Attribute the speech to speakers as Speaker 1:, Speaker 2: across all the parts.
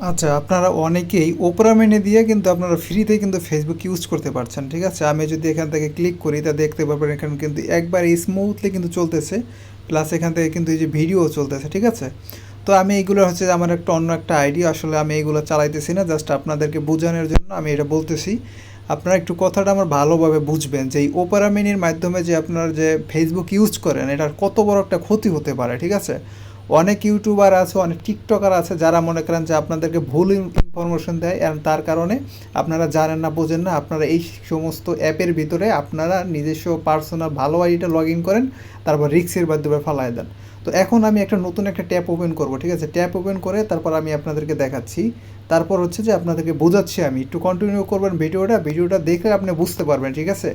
Speaker 1: আচ্ছা আপনারা অনেকেই ওপরা মেনে দিয়ে কিন্তু আপনারা ফ্রিতে কিন্তু ফেসবুক ইউজ করতে পারছেন, ঠিক আছে? আমি যদি এখান থেকে ক্লিক করি, তা দেখতে পারবেন এখানে কিন্তু একবার স্মুথলি কিন্তু চলতেছে। প্লাস এখান থেকে কিন্তু এই যে ভিডিও চলতেছে, ঠিক আছে? তো আমি এইগুলো হচ্ছে আমার একটা অন্য একটা আইডিয়া আসলে আমি এইগুলো চালাইতেছি না জাস্ট আপনাদেরকে বোঝানোর জন্য আমি এটা বলতেছি। আপনারা একটু কথাটা আমার ভালোভাবে বুঝবেন যে এই ওপেরা মিনির মাধ্যমে যে আপনার যে ফেসবুক ইউজ করেন, এটার কত বড় একটা ক্ষতি হতে পারে, ঠিক আছে? অনেক ইউটিউবার আছে, অনেক টিকটকার আছে যারা মনে করেন যে আপনাদেরকে ভুল ইনফরমেশন দেয় এবং তার কারণে আপনারা জানেন না, বোঝেন না, আপনারা এই সমস্ত অ্যাপের ভিতরে আপনারা নিজস্ব পার্সোনাল ভালো আইডিটা লগ ইন করেন, তারপর রিক্সের মাধ্যমে ফালাই দেন। তো এখন আমি একটা নতুন একটা ট্যাপ ওপেন করব, ঠিক আছে? ট্যাপ ওপেন করে তারপর আমি আপনাদেরকে দেখাচ্ছি। তারপর হচ্ছে যে আপনাদেরকে বোঝাচ্ছি আমি, একটু কন্টিনিউ করবেন ভিডিওটা ভিডিওটা দেখে আপনি বুঝতে পারবেন, ঠিক আছে?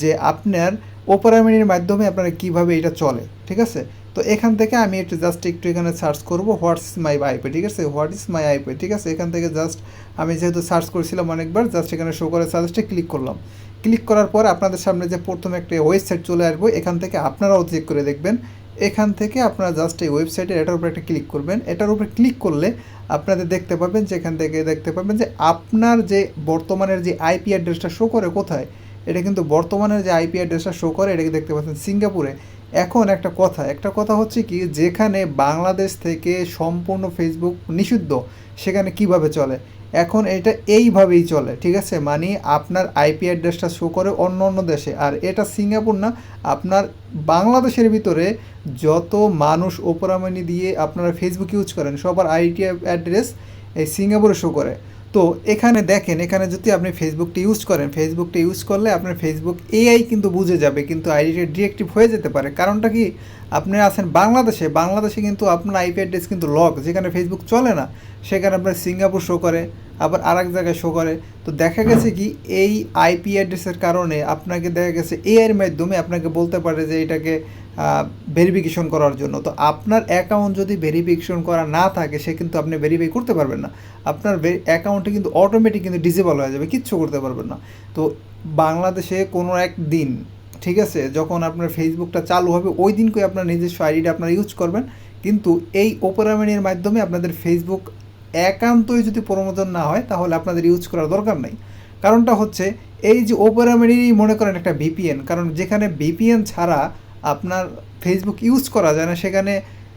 Speaker 1: যে আপনার ওপেরামিনির মাধ্যমে আপনারা কীভাবে এটা চলে, ঠিক আছে? তো এখান থেকে আমি একটু জাস্ট একটু এখানে সার্চ করব হোয়াটস মাই আইপি ঠিক আছে? হোয়াট ইজ মাই আইপি ঠিক আছে? এখান থেকে জাস্ট আমি যেহেতু সার্চ করেছিলাম অনেকবার জাস্ট এখানে শো করে সাজেস্টে ক্লিক করলাম। ক্লিক করার পর আপনাদের সামনে যে প্রথমে একটা ওয়েবসাইট চলে আসব, এখান থেকে আপনারাও চেক করে দেখবেন। এখান থেকে আপনারা জাস্ট এই ওয়েবসাইটে এটার উপর একটা ক্লিক করবেন। এটার উপরে ক্লিক করলে আপনাদের দেখতে পাবেন যে এখান থেকে দেখতে পাবেন যে আপনার যে বর্তমানের যে আইপি অ্যাড্রেসটা শো করে কোথায়, এটা কিন্তু বর্তমানের যে আইপি অ্যাড্রেসটা শো করে, এটাকে দেখতে পাচ্ছেন সিঙ্গাপুরে। এখন একটা কথা একটা কথা হচ্ছে কি, যেখানে বাংলাদেশ থেকে সম্পূর্ণ ফেসবুক নিষিদ্ধ, সেখানে কীভাবে চলে? এখন এটা এইভাবেই চলে, ঠিক আছে? মানে আপনার আইপি অ্যাড্রেসটা শো করে অন্য অন্য দেশে। আর এটা সিঙ্গাপুর না, আপনার বাংলাদেশের ভিতরে যত মানুষ ওপরামানি দিয়ে আপনারা ফেসবুক ইউজ করেন, সবার আইটি অ্যাড্রেস এই সিঙ্গাপুরে শো করে। তো এখানে দেখেন, এখানে যদি আপনি ফেসবুকটি ইউজ করেন ফেসবুকটি ইউজ করলে আপনার ফেসবুক এআই কিন্তু বুঝে যাবে, কিন্তু আইডিটা ডিএক্টিভ হয়ে যেতে পারে। কারণটা কি? আপনি আছেন বাংলাদেশে বাংলাদেশে কিন্তু আপনার আইপি অ্যাড্রেস কিন্তু লক যেখানে ফেসবুক চলে না, সেখানে আপনার সিঙ্গাপুর শো করে আবার আর এক জায়গায় শো করে। তো দেখা গেছে কি, এই আইপি অ্যাড্রেসের কারণে আপনাকে দেখা গেছে এআইয়ের মাধ্যমে আপনাকে বলতে পারে যে এটাকে ভেরিফিকেশন করার জন্য। তো আপনার অ্যাকাউন্ট যদি ভেরিফিকেশন করা না থাকে, সে কিন্তু আপনি ভেরিফাই করতে পারবেন না। আপনার অ্যাকাউন্টে কিন্তু অটোমেটিক কিন্তু ডিসেবল হয়ে যাবে, কিচ্ছু করতে পারবেন না। তো বাংলাদেশে কোনো এক দিন ঠিক আছে, যখন আপনার ফেসবুকটা চালু হবে, ওই দিনকে আপনার নিজস্ব আইডিটা আপনারা ইউজ করবেন। কিন্তু এই ওপেরামিনের মাধ্যমে আপনাদের ফেসবুক একান্তই যদি প্রমোদন না হয়, তাহলে আপনাদের ইউজ করার দরকার নাই। কারণটা হচ্ছে, এই যে ওপেরামিনেরই মনে করেন একটা ভিপিএন কারণ যেখানে ভিপিএন ছাড়া আপনার ফেসবুক ইউজ করা যায় না, সেখানে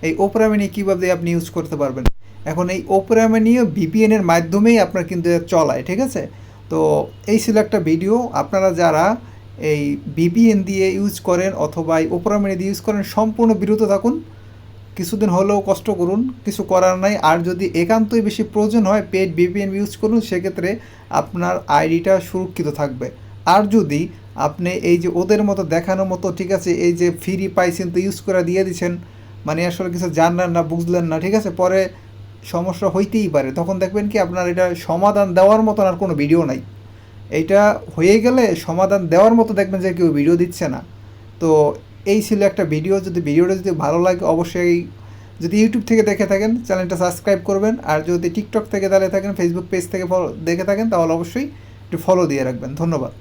Speaker 1: এই ওপেরামিনি কীভাবে আপনি ইউজ করতে পারবেন? এখন এই ওপেরামিনিও ভিপিএনের মাধ্যমেই আপনার কিন্তু চলায়, ঠিক আছে? তো এই ছিল একটা ভিডিও আপনারা যারা এই ভিপিএন দিয়ে ইউজ করেন অথবা এই ওপেরামিনি দিয়ে ইউজ করেন, সম্পূর্ণ বিরত থাকুন। কিছুদিন হলেও কষ্ট করুন, কিছু করার নাই। আর যদি একান্তই বেশি প্রয়োজন হয় পেড ভিপিএন ইউজ করুন, সেক্ষেত্রে আপনার আইডিটা সুরক্ষিত থাকবে। আর যদি আপনি এই যে ওদের মতো দেখানোর মতো, ঠিক আছে, এই যে ফ্রি পাইছেন তো ইউজ করে দিয়ে দিচ্ছেন মানে আসলে কিছু জানলেন না, বুঝলেন না, ঠিক আছে, পরে সমস্যা হইতেই পারে। তখন দেখবেন কি আপনার এটা সমাধান দেওয়ার মতন আর কোনো ভিডিও নাই। এইটা হয়ে গেলে সমাধান দেওয়ার মতো দেখবেন যে কেউ ভিডিও দিচ্ছে না। তো এই ছিল একটা ভিডিও যদি ভিডিওটা যদি ভালো লাগে, অবশ্যই যদি ইউটিউব থেকে দেখে থাকেন চ্যানেলটা সাবস্ক্রাইব করবেন। আর যদি টিকটক থেকে দাঁড়িয়ে থাকেন ফেসবুক পেজ থেকে দেখে থাকেন, তাহলে অবশ্যই একটু ফলো দিয়ে রাখবেন। ধন্যবাদ।